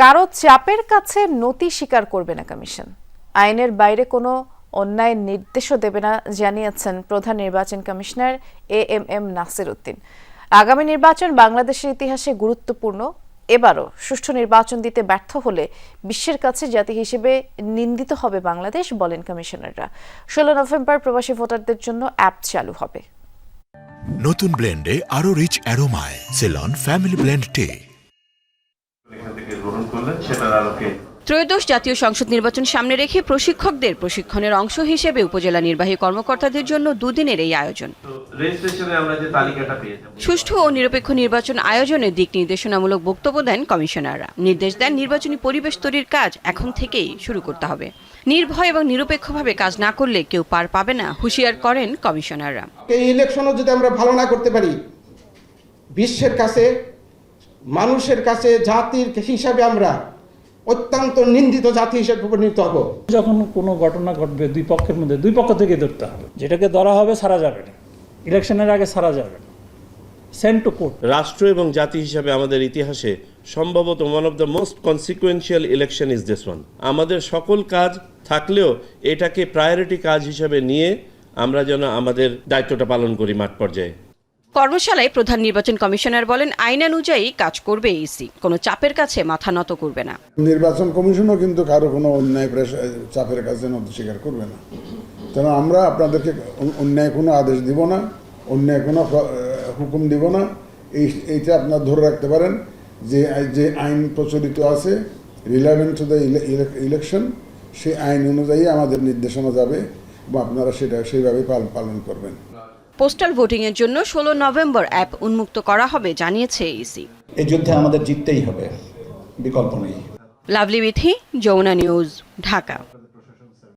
কারও চাপের কাছে নতি স্বীকার করবে না কমিশন। আইনের বাইরে কোনো অন্যায় নির্দেশও দেবে না, জানিয়েছেন প্রধান নির্বাচন commissioner A M M Nasir Uddin. আগামী নির্বাচন বাংলাদেশের ইতিহাসে গুরুত্বপূর্ণ। এবারও সুষ্ঠু নির্বাচন দিতে ব্যর্থ হলে বিশ্বের কাছে জাতি হিসেবে নিন্দিত হবে বাংলাদেশ, বলেন কমিশনাররা। ষোলো নভেম্বর প্রবাসী ভোটারদের জন্য অ্যাপ চালু হবে। নতুন ব্লেন্ডে আরও rich অ্যারোমায়। Ceylon, family blend tea. করলেন সেটার আলোকে। ত্রয়োদশ জাতীয় সংসদ নির্বাচন সামনে রেখে প্রশিক্ষকদের প্রশিক্ষণের অংশ হিসেবে উপজেলা নির্বাহী কর্মকর্তাদের জন্য দুদিনের এই আয়োজন। তো রেজিস্ট্রেশনে আমরা যে তালিকাটা পেয়ে যাব। সুষ্ঠু ও নিরপেক্ষ নির্বাচন আয়োজনে দিক নির্দেশনামূলক বক্তব্য দেন কমিশনাররা। নির্দেশ দেন নির্বাচনী পরিবেশ তৈরির কাজ এখন থেকেই শুরু করতে হবে। নির্ভয় এবং নিরপেক্ষভাবে কাজ না করলে কেউ পার পাবে না হুঁশিয়ার করেন কমিশনাররা। এই ইলেকশনও যদি আমরা ভালো না করতে পারি বিশ্বের কাছে মানুষের কাছে জাতির হিসাবে আমরা অত্যন্ত নিন্দিত জাতি হিসেবে পরিণত হব। যখন কোনো ঘটনা ঘটবে দুই পক্ষের মধ্যে দুই পক্ষ থেকে ধরতে হবে। যেটাকে ধরা হবে সারা যাবে না। ইলেকশনের আগে সারা যাবে না। সেন্ড টু কোর্ট রাষ্ট্র এবং জাতি হিসাবে আমাদের ইতিহাসে সম্ভবত one of the most consequential election is this one আমাদের সকল কাজ থাকলেও এটাকে প্রায়োরিটি কাজ হিসাবে নিয়ে আমরা যেন আমাদের দায়িত্বটা পালন করি মাঠ পর্যায়ে। কর্মশালায় প্রধান নির্বাচন কমিশনার বলেন আইনানুযায়ী কাজ করবে ইসি। কোনো চাপের কাছে মাথা নত করবে না। নির্বাচন কমিশনও কিন্তু কারও কোনো অন্যায় চাপের কাছে নত স্বীকার করবে না। কেন আমরা আপনাদেরকে অন্যায় কোনো আদেশ দিব না, অন্যায় কোনো হুকুম দিব না। এই এইটা আপনার ধরে রাখতে পারেন যে যে আইন প্রচলিত আছে রিলেভেন্ট টু দ্য ইলেকশন সেই আইন অনুযায়ী আমাদের নির্দেশনা যাবে বা আপনারা সেটা সেইভাবে পালন করবেন। পোস্টাল ভোটিংয়ের জন্য ষোলো নভেম্বর অ্যাপ উন্মুক্ত করা হবে জানিয়েছে ইসি এই যুদ্ধে আমাদের জিততেই হবে বিকল্প নেই। লাভলি বিথি যমুনা নিউজ ঢাকা।